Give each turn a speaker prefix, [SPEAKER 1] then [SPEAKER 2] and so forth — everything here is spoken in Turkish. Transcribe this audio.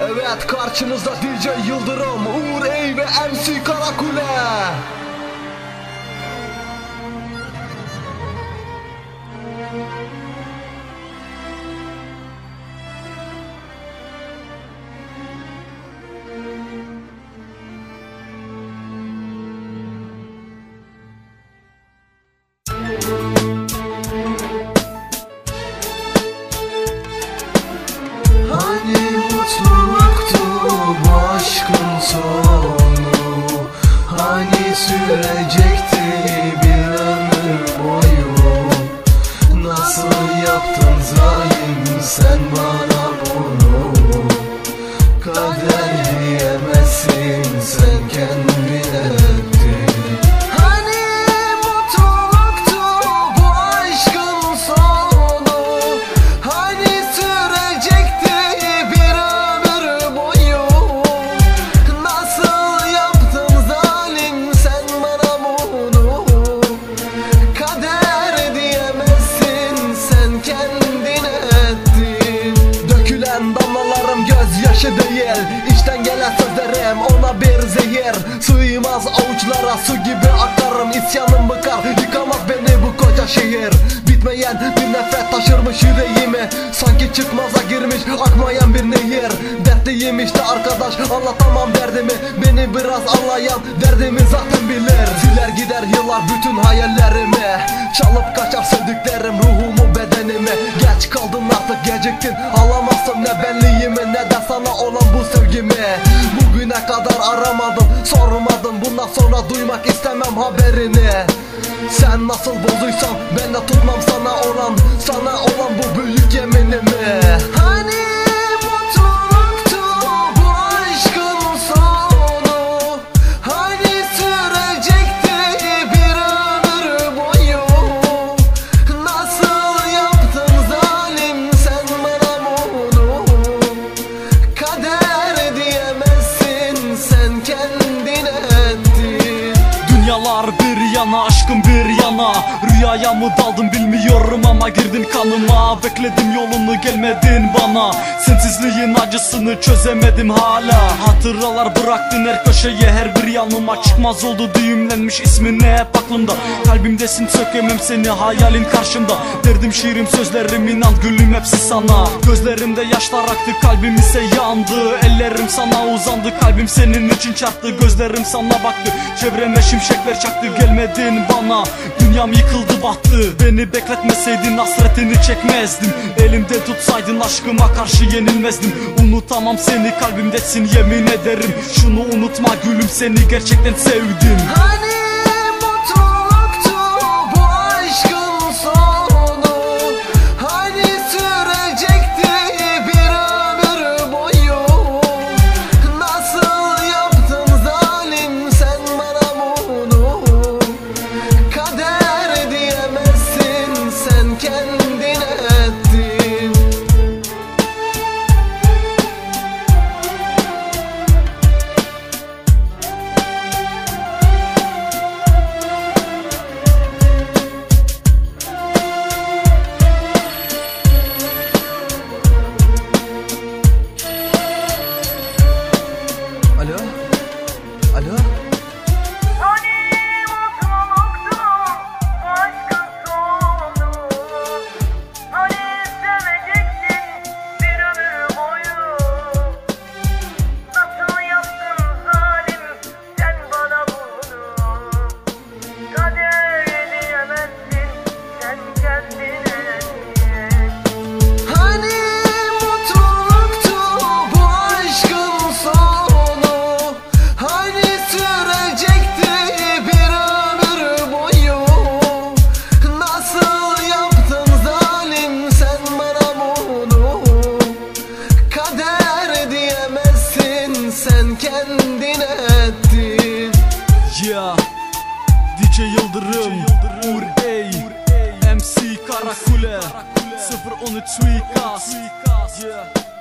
[SPEAKER 1] Evet karşımızda DJ Yıldırım, Uğur Ey ve MC Karakule. Sonu? Hani sürecekti bir ömür boyu? Nasıl yaptın zalim sen bana bunu? Kader diyemezsin sen kendine gözyaşı değil. İçten gelen sözlerim ona bir zehir. Sığmaz avuçlara su gibi akarım. İsyanım bıkar yıkamaz beni bu koca şehir. Bitmeyen bir nefret taşırmış yüreğimi. Sanki çıkmaza girmiş akmayan bir nehir. Dertliyim işte arkadaş anlatamam derdimi. Beni biraz anlayan derdimi zaten bilir. Siler gider yıllar bütün hayallerimi. Çalıp kaçar sevdiklerim ruhumu bedenimi. Geç kaldın artık geciktin Alamazsın ne benliğimi ne de sana olan bu sevgimi? Bugüne kadar aramadım sormadım. Bundan sonra duymak istemem haberini. Sen nasıl bozduysan ben de tutmam sana olan Sana olan bu büyük yeminimi. Hani
[SPEAKER 2] Dünyalar bir yana aşkım bir yana. Rüyaya mı daldım bilmiyorum ama girdin kanıma. Bekledim yolunu gelmedin bana Sensizliğin acısını çözemedim hala. Hatıralar bıraktın her köşeye her bir yanıma Çıkmaz oldu düğümlenmiş ismin hep aklımda. Kalbimdesin sökemem seni hayalin karşımda. Derdim şiirim sözlerim inan gülüm hepsi sana. Gözlerimde yaşlar aktı kalbim ise yandı. Ellerim sana uzandı kalbim senin için çarptı. Gözlerim sana baktı çevreme şimşekler çaktı. Gelmedin bana dünyam yıkıldı battı. Beni bekletmeseydin hasretini çekmezdim. Elimde tutsaydın aşkıma karşı yenilmezdim Unutamam seni kalbimdesin yemin ederim. Şunu unutma gülüm seni gerçekten sevdim.
[SPEAKER 1] Hani mutluluktu bu aşkın sonu Hani sürecekti bir ömür boyu? Nasıl yaptın zalim sen bana bunu? Kader diyemezsin sen kendine kendine ettin
[SPEAKER 2] Yeah DJ Yıldırım Uğur Ey MC Karakule 013 suikast. Yeah